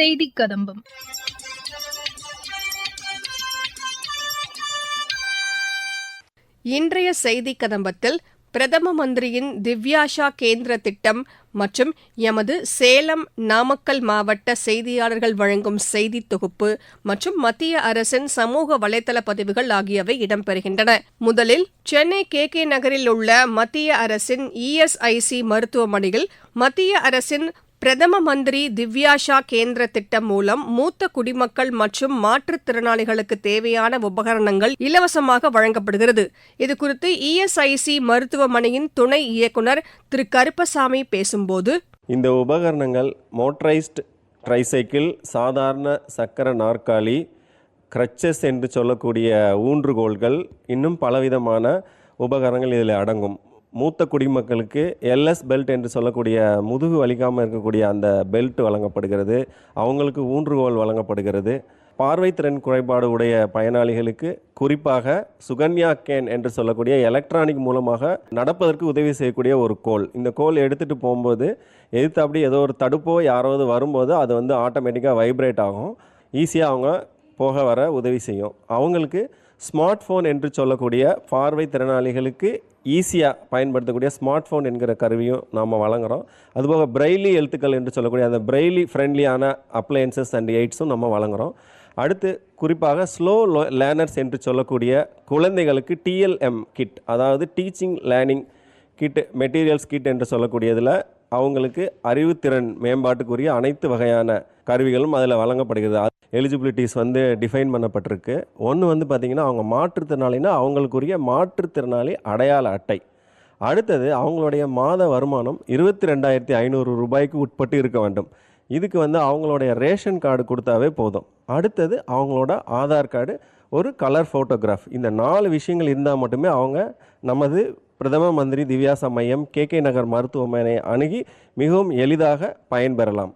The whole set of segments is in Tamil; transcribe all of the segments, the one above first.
செய்தி கதம்பம் இன்றைய செய்தி கதம்பத்தில் பிரதம மந்திரியின் திவ்யாஷா கேந்திர திட்டம் மற்றும் எமது சேலம் நாமக்கல் மாவட்ட செய்தியாளர்கள் வழங்கும் செய்தி தொகுப்பு மற்றும் மத்திய அரசின் சமூக வலைதள பதிவுகள் ஆகியவை இடம்பெறுகின்றன. முதலில் சென்னை கே கே நகரில் உள்ள மத்திய அரசின் இஎஸ்ஐசி மருத்துவமனையில் மத்திய அரசின் பிரதம மந்திரி திவ்யாஷா கேந்திர திட்டம் மூலம் மூத்த குடிமக்கள் மற்றும் மாற்றுத்திறனாளிகளுக்கு தேவையான உபகரணங்கள் இலவசமாக வழங்கப்படுகிறது. இதுகுறித்து இஎஸ்ஐசி மருத்துவமனையின் துணை இயக்குநர் திரு கருப்பசாமி பேசும்போது இந்த உபகரணங்கள் மோட்டரைஸ்ட் ட்ரைசைக்கிள் சாதாரண சக்கர நாற்காலி crutches என்று சொல்லக்கூடிய ஊன்றுகோல்கள் இன்னும் பலவிதமான உபகரணங்கள் இதில் அடங்கும். மூத்த குடிமக்களுக்கு எல்எஸ் பெல்ட் என்று சொல்லக்கூடிய முதுகு வலிக்காமல் இருக்கக்கூடிய அந்த பெல்ட் வழங்கப்படுகிறது. அவங்களுக்கு ஊன்றுகோல் வழங்கப்படுகிறது. பார்வைத்திறன் குறைபாடு உடைய பயனாளிகளுக்கு குறிப்பாக சுகன்யா கேன் என்று சொல்லக்கூடிய எலக்ட்ரானிக் மூலமாக நடப்பதற்கு உதவி செய்யக்கூடிய ஒரு கோல். இந்த கோல் எடுத்துகிட்டு போகும்போது எதிர்த்து அப்படி ஏதோ ஒரு தடுப்போ யாராவது வரும்போது அது வந்து ஆட்டோமேட்டிக்காக வைப்ரேட் ஆகும். ஈஸியாக அவங்க போக வர உதவி செய்யும். அவங்களுக்கு ஸ்மார்ட் ஃபோன் என்று சொல்லக்கூடிய பார்வை திறனாளிகளுக்கு ஈஸியாக பயன்படுத்தக்கூடிய ஸ்மார்ட் ஃபோன் என்கிற கருவியும் நாம் வழங்குறோம். அதுபோக பிரெய்லி எழுத்துக்கள் என்று சொல்லக்கூடிய அந்த பிரெய்லி ஃப்ரெண்ட்லியான அப்ளையன்சஸ் அண்ட் எய்ட்ஸும் நம்ம வழங்குறோம். அடுத்து குறிப்பாக ஸ்லோ லேர்னர்ஸ் என்று சொல்லக்கூடிய குழந்தைகளுக்கு டிஎல்எம் கிட் அதாவது teaching learning kit materials kit என்று சொல்லக்கூடியதில் அவங்களுக்கு அறிவுத்திறன் மேம்பாட்டுக்குரிய அனைத்து வகையான கருவிகளும் அதில் வழங்கப்படுகிறது. எலிஜிபிலிட்டிஸ் வந்து டிஃபைன் பண்ணப்பட்டிருக்கு. ஒன்று வந்து பார்த்திங்கன்னா அவங்க மாற்றுத்திறனாளினா அவங்களுக்குரிய மாற்றுத்திறனாளி அடையாள அட்டை. அடுத்தது அவங்களுடைய மாத வருமானம் இருபத்தி ரெண்டாயிரத்தி ஐநூறு ரூபாய்க்கு உட்பட்டு இருக்க வேண்டும். இதுக்கு வந்து அவங்களுடைய ரேஷன் கார்டு கொடுத்தாவே போதும். அடுத்தது அவங்களோட ஆதார் கார்டு ஒரு கலர் ஃபோட்டோகிராஃப் இந்த நாலு விஷயங்கள் இருந்தால் மட்டுமே அவங்க நமது பிரதம மந்திரி திவ்யாசா மையம் கே கே நகர் மருத்துவமனை அணுகி மிகவும் எளிதாக பயன்பெறலாம்.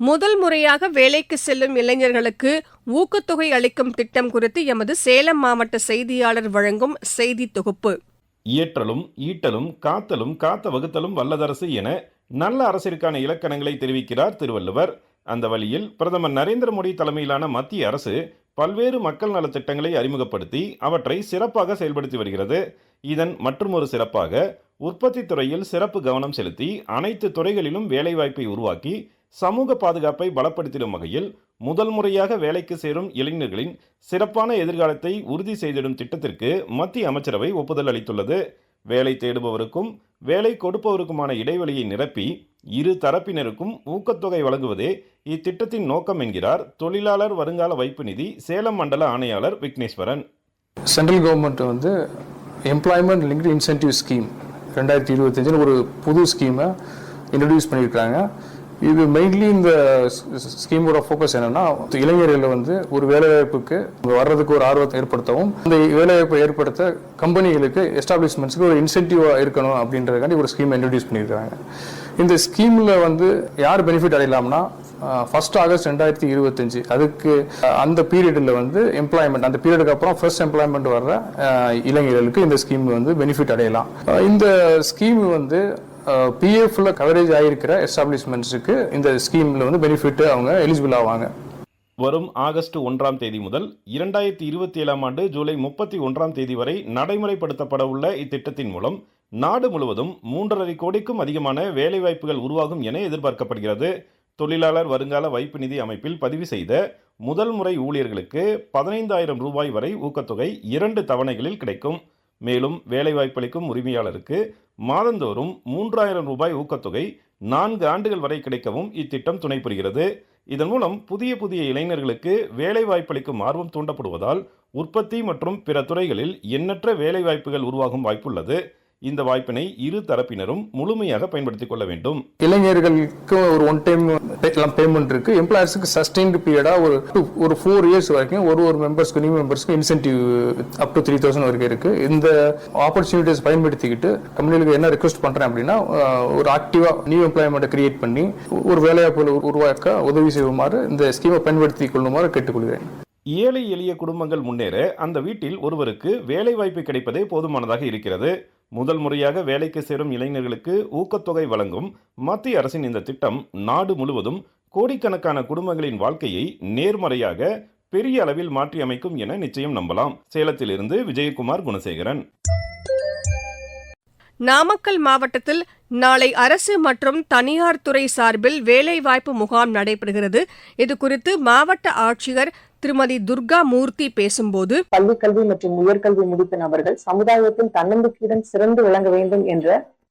முதல் முறையாக வேலைக்கு செல்லும் இளைஞர்களுக்கு ஊக்கத்தொகை அளிக்கும் திட்டம் குறித்து எமது சேலம் மாவட்ட செய்தியாளர் வழங்கும் செய்தி தொகுப்பு. இயற்றலும் ஈட்டலும் காத்தலும் காத்த வகுத்தலும் வல்லதரசு என நல்ல அரசிற்கான இலக்கணங்களை தெரிவிக்கிறார் திருவள்ளுவர். அந்த வழியில் பிரதமர் நரேந்திர மோடி தலைமையிலான மத்திய அரசு பல்வேறு மக்கள் நலத் திட்டங்களை அறிமுகப்படுத்தி அவற்றை சிறப்பாக செயல்படுத்தி வருகிறது. இதன் மற்றுமொரு சிறப்பாக உற்பத்தி துறையில் சிறப்பு கவனம் செலுத்தி அனைத்து துறைகளிலும் வேலைவாய்ப்பை உருவாக்கி சமூக பாதுகாப்பை பலப்படுத்திடும் வகையில் முதல் முறையாக வேலைக்கு சேரும் இளைஞர்களின் சிறப்பான எதிர்காலத்தை உறுதி செய்திடும் திட்டத்திற்கு மத்திய அமைச்சரவை ஒப்புதல் அளித்துள்ளது. வேலை தேடுபவருக்கும் வேலை கொடுப்பவருக்குமான இடைவெளியை நிரப்பி இரு தரப்பினருக்கும் ஊக்கத்தொகை வழங்குவதே இத்திட்டத்தின் நோக்கம் என்கிறார் தொழிலாளர் வருங்கால வைப்பு நிதி சேலம் மண்டல ஆணையாளர் விக்னேஸ்வரன். சென்ட்ரல் கவர்மெண்ட் வந்து எம்ப்ளாய்மெண்ட் லிங்க்டு இன்சென்டிவ் ஸ்கீம் ரெண்டாயிரத்தி இருபத்தஞ்சில் ஒரு புது ஸ்கீமை இன்ட்ரடியூஸ் பண்ணியிருக்காங்க. இது மெயின்லி இந்த ஸ்கீமோட ஃபோக்கஸ் என்னன்னா இளைஞர்களை வந்து ஒரு வேலைவாய்ப்புக்கு வர்றதுக்கு ஒரு ஆர்வத்தை ஏற்படுத்தவும் இந்த வேலைவாய்ப்பை ஏற்படுத்த கம்பெனிகளுக்கு எஸ்டாப்ளிஷ்மெண்ட்ஸ்க்கு ஒரு இன்சென்டிவாக இருக்கணும் அப்படின்றதுக்காண்டி ஒரு ஸ்கீம் இன்ட்ரடியூஸ் பண்ணியிருக்காங்க இந்த ஸ்கீமில் வந்து யார் பெனிஃபிட் அடையலாம்னா ஃபர்ஸ்ட் ஆகஸ்ட் ரெண்டாயிரத்தி இருபத்தஞ்சு அதுக்கு அந்த பீரியடில் வந்து எம்ப்ளாய்மெண்ட் அந்த பீரியடுக்கு அப்புறம் ஃபர்ஸ்ட் எம்ப்ளாய்மெண்ட் வர்ற இளைஞர்களுக்கு இந்த ஸ்கீம் வந்து பெனிஃபிட் அடையலாம். இந்த ஸ்கீம் வந்து பிஎஃப்ல கவரேஜ் ஆகிருக்கிற எஸ்டாப்ளிஷ்மெண்ட்ஸுக்கு இந்த ஸ்கீமில் வந்து பெனிஃபிட் அவங்க எலிஜிபிள் ஆவாங்க. வரும் ஆகஸ்ட் ஒன்றாம் தேதி முதல் இரண்டாயிரத்தி இருபத்தி ஏழாம் ஆண்டு ஜூலை முப்பத்தி ஒன்றாம் தேதி வரை நடைமுறைப்படுத்தப்பட உள்ள இத்திட்டத்தின் மூலம் நாடு முழுவதும் மூன்றரை கோடிக்கும் அதிகமான வேலைவாய்ப்புகள் உருவாகும் என எதிர்பார்க்கப்படுகிறது. தொழிலாளர் வருங்கால வைப்பு நிதி அமைப்பில் பதிவு செய்த முதல் முறை ஊழியர்களுக்கு பதினைந்தாயிரம் ரூபாய் வரை ஊக்கத்தொகை இரண்டு தவணைகளில் கிடைக்கும். மேலும் வேலைவாய்ப்பளிக்கும் உரிமையாளருக்கு மாதந்தோறும் மூன்றாயிரம் ரூபாய் ஊக்கத்தொகை நான்கு ஆண்டுகள் வரை கிடைக்கவும் இத்திட்டம் துணை புரிகிறது இதன் மூலம் புதிய புதிய இளைஞர்களுக்கு வேலைவாய்ப்பளிக்கும் ஆர்வம் தூண்டப்படுவதால் உற்பத்தி மற்றும் பிற துறைகளில் எண்ணற்ற வேலைவாய்ப்புகள் உருவாகும் வாய்ப்புள்ளது. இந்த வாய்ப்பினை இரு தரப்பினரும் முழுமையாக பயன்படுத்திக் கொள்ள வேண்டும். இளைஞர்களுக்கு ஒரு ஒன் டைம் பேமெண்ட் இருக்கு. எம்ப்ளாயர்ஸுக்கு சஸ்டெயின்டு பீரியடா ஒரு ஒரு ஃபோர் இயர்ஸ் வரைக்கும் ஒரு ஒரு மெம்பர்ஸ்க்கு நியூ மெம்பர்ஸ்க்கு incentive up to three thousand வரைக்கும் இருக்கு. இந்த ஆப்பர்ச்சுனிட்டிஸ் பயன்படுத்திக்கிட்டு கம்பெனிகளுக்கு என்ன ரெக்வஸ்ட் பண்றேன் அப்படின்னா ஒரு ஆக்டிவா நியூ எம்ப்ளாய்மெண்ட்டை கிரியேட் பண்ணி ஒரு வேலைவாய்ப்புகளை உருவாக்க உதவி செய்யுமாறு இந்த ஸ்கீமை பயன்படுத்திக் கொள்ளுமாறு கேட்டுக்கொள்கிறேன். ஏழை எளிய குடும்பங்கள் முன்னேற அந்த வீட்டில் ஒருவருக்கு வேலைவாய்ப்பு கிடைப்பதே போதுமானதாக இருக்கிறது. முதல் முறையாக வேலைக்கு சேரும் இளைஞர்களுக்கு ஊக்கத்தொகை வழங்கும் மத்திய அரசின் இந்த திட்டம் நாடு முழுவதும் கோடிக்கணக்கான குடும்பங்களின் வாழ்க்கையை நேர்மறையாக பெரிய அளவில் மாற்றி அமைக்கும் என நிச்சயம் நம்பலாம். சேலத்திலிருந்து விஜயகுமார் குணசேகரன். நாமக்கல் மாவட்டத்தில் நாளை அரசு மற்றும் தனியார் துறை சார்பில் வேலைவாய்ப்பு முகாம் நடைபெறுகிறது. இதுகுறித்து மாவட்ட ஆட்சியர் திருமதி துர்கா மூர்த்தி பேசும்போது பள்ளி கல்வி மற்றும் உயர்கல்வி முடித்த நபர்கள் சமுதாயத்தின் தன்னம்பிக்கையுடன் சிறந்து விளங்க வேண்டும் என்ற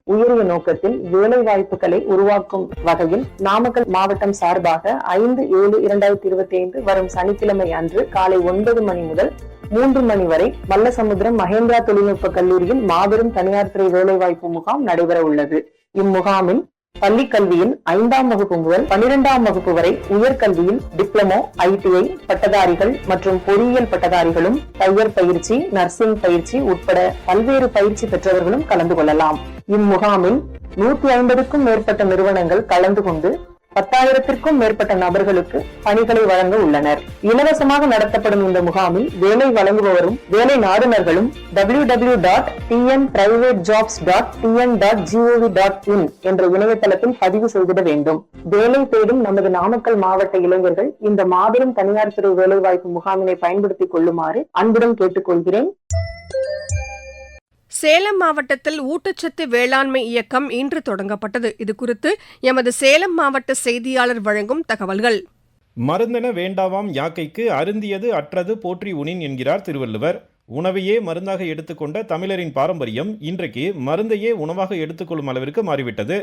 உயரிய நோக்கத்தில் வேலை வாய்ப்புகளை உருவாக்கும் வகையில் நாமக்கல் மாவட்டம் சார்பாக ஐந்து ஏழு இரண்டாயிரத்தி இருபத்தி ஐந்து வரும் சனிக்கிழமை அன்று காலை ஒன்பது மணி முதல் மூன்று மணி வரை மல்லசமுத்திரம் மகேந்திரா தொழில்நுட்ப கல்லூரியில் மாபெரும் தனியார் துறை வேலைவாய்ப்பு முகாம் நடைபெற உள்ளது. இம்முகாமில் பள்ளி கல்வியில் ஐந்தாம் வகுப்பு முதல் பனிரெண்டாம் வகுப்பு வரை உயர்கல்வியில் டிப்ளமோ ஐடிஐ பட்டதாரிகள் மற்றும் பொறியியல் பட்டதாரிகளும் தையர் பயிற்சி நர்சிங் பயிற்சி உட்பட பல்வேறு பயிற்சி பெற்றவர்களும் கலந்து கொள்ளலாம். இம்முகாமில் நூத்தி ஐம்பதுக்கும் மேற்பட்ட நிறுவனங்கள் கலந்து கொண்டு பத்தாயிரத்திற்கும் மேற்பட்ட நபர்களுக்கு பணிகளை வழங்க உள்ளனர். இலவசமாக நடத்தப்படும் இந்த முகாமில் வேலை வழங்குபவரும் வேலை நாடுனர்களும் W W dot TN private jobs dot TN dot GOV dot in என்ற இணையதளத்தில் பதிவு செய்திட வேண்டும். வேலை தேடும் நமது நாமக்கல் மாவட்ட இளைஞர்கள் இந்த மாபெரும் தனியார் துறை வேலைவாய்ப்பு முகாமினை பயன்படுத்திக் கொள்ளுமாறு அன்புடன் கேட்டுக்கொள்கிறேன். சேலம் மாவட்டத்தில் ஊட்டச்சத்து வேளாண்மை இயக்கம் இன்று தொடங்கப்பட்டது. இதுகுறித்து எமது சேலம் மாவட்ட செய்தியாளர் வழங்கும் தகவல்கள். மருந்தென வேண்டாவாம் யாக்கைக்கு அருந்தியது அற்றது போற்றி உனின் என்கிறார் திருவள்ளுவர். உணவையே மருந்தாக எடுத்துக்கொண்ட தமிழரின் பாரம்பரியம் இன்றைக்கு மருந்தையே உணவாக எடுத்துக்கொள்ளும் அளவிற்கு மாறிவிட்டது.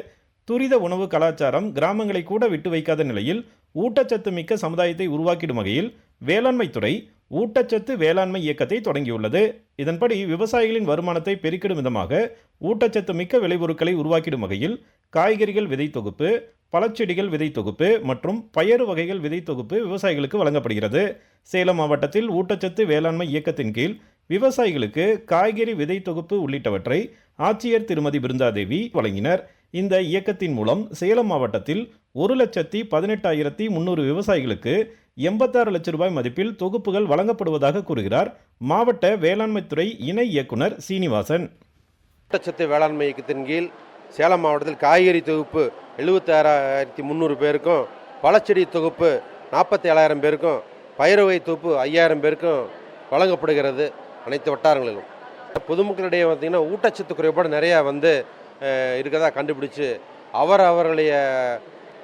துரித உணவு கலாச்சாரம் கிராமங்களை கூட விட்டு வைக்காத நிலையில் ஊட்டச்சத்து மிக்க சமுதாயத்தை உருவாக்கிடும் வகையில் வேளாண்மைத்துறை ஊட்டச்சத்து வேளாண்மை இயக்கத்தை தொடங்கியுள்ளது. இதன்படி விவசாயிகளின் வருமானத்தை பெருக்கிடும் விதமாக ஊட்டச்சத்து மிக்க விளைபொருட்களை உருவாக்கிடும் வகையில் காய்கறிகள் விதை தொகுப்பு பழச்செடிகள் விதை தொகுப்பு மற்றும் பயறு வகைகள் விதை தொகுப்பு விவசாயிகளுக்கு வழங்கப்படுகிறது. சேலம் மாவட்டத்தில் ஊட்டச்சத்து வேளாண்மை இயக்கத்தின் கீழ் விவசாயிகளுக்கு காய்கறி விதை தொகுப்பு உள்ளிட்டவற்றை ஆட்சியர் திருமதி பிருந்தாதேவி வழங்கினர். இந்த இயக்கத்தின் மூலம் சேலம் மாவட்டத்தில் ஒரு லட்சத்தி பதினெட்டாயிரத்தி முன்னூறு விவசாயிகளுக்கு எண்பத்தாறு லட்சம் ரூபாய் மதிப்பில் தொகுப்புகள் வழங்கப்படுவதாக கூறுகிறார் மாவட்ட வேளாண்மைத்துறை இணை இயக்குனர் சீனிவாசன். ஊட்டச்சத்து வேளாண்மை இயக்கத்தின் கீழ் சேலம் மாவட்டத்தில் காய்கறி தொகுப்பு எழுபத்தாறாயிரத்தி முந்நூறு பேருக்கும் பழச்செடி தொகுப்பு நாற்பத்தி ஏழாயிரம் பேருக்கும் பயிர் வகை தொகுப்பு ஐயாயிரம் பேருக்கும் வழங்கப்படுகிறது அனைத்து வட்டாரங்களிலும். பொதுமக்களிடையே பார்த்திங்கன்னா ஊட்டச்சத்து குறைபாடு நிறையா வந்து இருக்கிறதா கண்டுபிடிச்சு அவர் அவர்களுடைய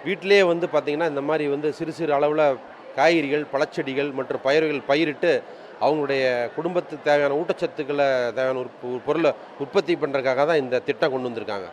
வீட்டிலேயே வந்து பார்த்திங்கன்னா இந்த மாதிரி வந்து சிறு சிறு அளவில் காய்கறிகள் பழச்செடிகள் மற்றும் பயிர்கள் பயிரிட்டு அவங்களுடைய குடும்பத்துக்கு தேவையான ஊட்டச்சத்துக்களை தேவையான ஒரு பொருளை உற்பத்தி பண்ணுறதுக்காக தான் இந்த திட்டம் கொண்டு வந்திருக்காங்க.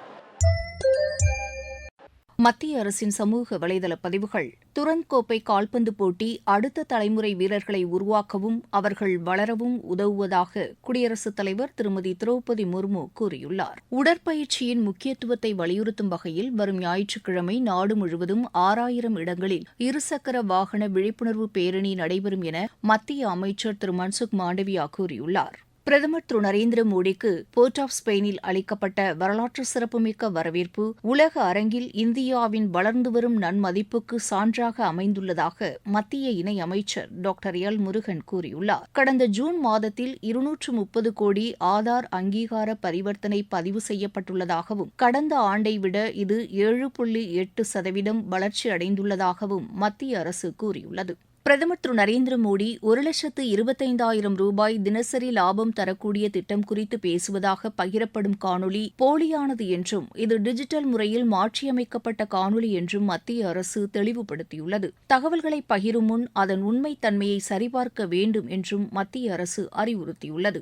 மத்திய அரசின் சமூக வலைதள பதிவுகள். துரந்த் கோப்பை கால்பந்து போட்டி அடுத்த தலைமுறை வீரர்களை உருவாக்கவும் அவர்கள் வளரவும் உதவுவதாக குடியரசுத் தலைவர் திருமதி திரௌபதி முர்மு கூறியுள்ளார். உடற்பயிற்சியின் முக்கியத்துவத்தை வலியுறுத்தும் வகையில் வரும் ஞாயிற்றுக்கிழமை நாடு முழுவதும் ஆறாயிரம் இடங்களில் இருசக்கர வாகன விழிப்புணர்வு பேரணி நடைபெறும் என மத்திய அமைச்சர் திரு மன்சுக் மாண்டவியா கூறியுள்ளார். பிரதமர் திரு நரேந்திர மோடிக்கு போர்ட் ஆஃப் ஸ்பெயினில் அளிக்கப்பட்ட வரலாற்று சிறப்புமிக்க வரவேற்பு உலக அரங்கில் இந்தியாவின் வளர்ந்து வரும் நன்மதிப்புக்கு சான்றாக அமைந்துள்ளதாக மத்திய இணை அமைச்சர் டாக்டர் எல் முருகன் கூறியுள்ளார். கடந்த ஜூன் மாதத்தில் இருநூற்று முப்பது கோடி ஆதார் அங்கீகார பரிவர்த்தனை பதிவு செய்யப்பட்டுள்ளதாகவும் கடந்த ஆண்டை விட இது ஏழு புள்ளி எட்டு சதவீதம் வளர்ச்சி அடைந்துள்ளதாகவும் மத்திய அரசு கூறியுள்ளது. பிரதமர் திரு நரேந்திர மோடி ஒரு லட்சத்து இருபத்தைந்தாயிரம் ரூபாய் தினசரி லாபம் தரக்கூடிய திட்டம் குறித்து பேசுவதாக பகிரப்படும் காணொலி போலியானது என்றும் இது டிஜிட்டல் முறையில் மாற்றியமைக்கப்பட்ட காணொலி என்றும் மத்திய அரசு தெளிவுபடுத்தியுள்ளது. தகவல்களை பகிரும் முன் அதன் உண்மைத்தன்மையை சரிபார்க்க வேண்டும் என்றும் மத்திய அரசு அறிவுறுத்தியுள்ளது.